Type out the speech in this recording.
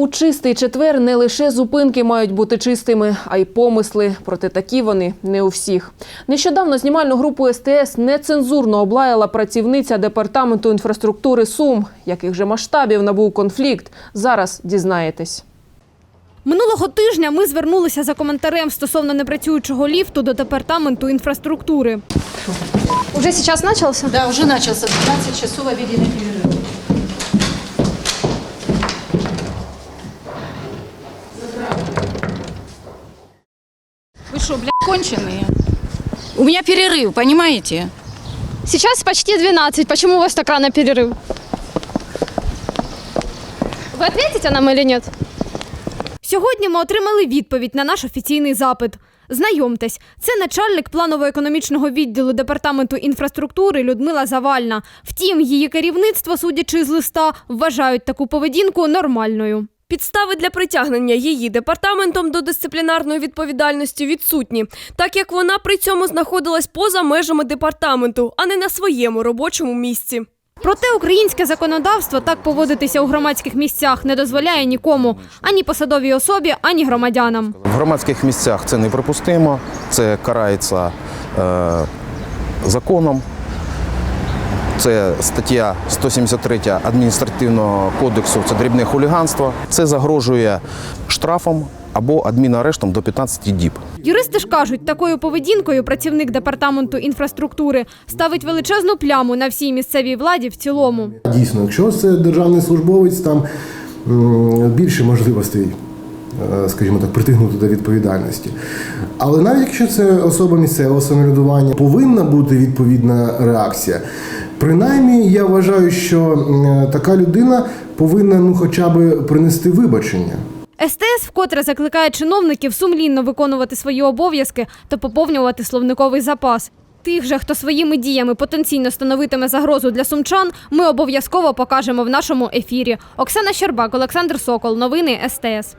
У чистий четвер не лише зупинки мають бути чистими, а й помисли. Проте такі вони не у всіх. Нещодавно знімальну групу СТС нецензурно облаяла працівниця департаменту інфраструктури Сум. Яких же масштабів набув конфлікт? Зараз дізнаєтесь. Минулого тижня ми звернулися за коментарем стосовно непрацюючого ліфту до департаменту інфраструктури. Уже сейчас начался? Да, уже начался. 12 часов обеденный перерыв. Вы что, блядь, конченые? У меня перерыв, понимаете? Сейчас почти 12. Почему у вас так рано перерыв? Вы ответите нам или нет? Сьогодні ми отримали відповідь на наш офіційний запит. Знайомтесь, це начальник планово-економічного відділу департаменту інфраструктури Людмила Завальна. Втім, її керівництво, судячи з листа, вважають таку поведінку нормальною. Підстави для притягнення її департаментом до дисциплінарної відповідальності відсутні, так як вона при цьому знаходилась поза межами департаменту, а не на своєму робочому місці. Проте українське законодавство так поводитися у громадських місцях не дозволяє нікому ані посадовій особі, ані громадянам. В громадських місцях це неприпустимо, це карається е, законом. Це стаття 173 адміністративного кодексу, це дрібне хуліганство. Це загрожує штрафом або адмінарештом до 15 діб. Юристи ж кажуть, такою поведінкою працівник департаменту інфраструктури ставить величезну пляму на всій місцевій владі в цілому. Дійсно, якщо це державний службовець, там більше можливостей, скажімо так, притягнути до відповідальності. Але навіть якщо це особа місцевого самоврядування, повинна бути відповідна реакція. Принаймні, я вважаю, що така людина повинна ну, хоча б принести вибачення. СТС вкотре закликає чиновників сумлінно виконувати свої обов'язки та поповнювати словниковий запас. Тих же, хто своїми діями потенційно становитиме загрозу для сумчан, ми обов'язково покажемо в нашому ефірі. Оксана Щербак, Олександр Сокол. Новини СТС.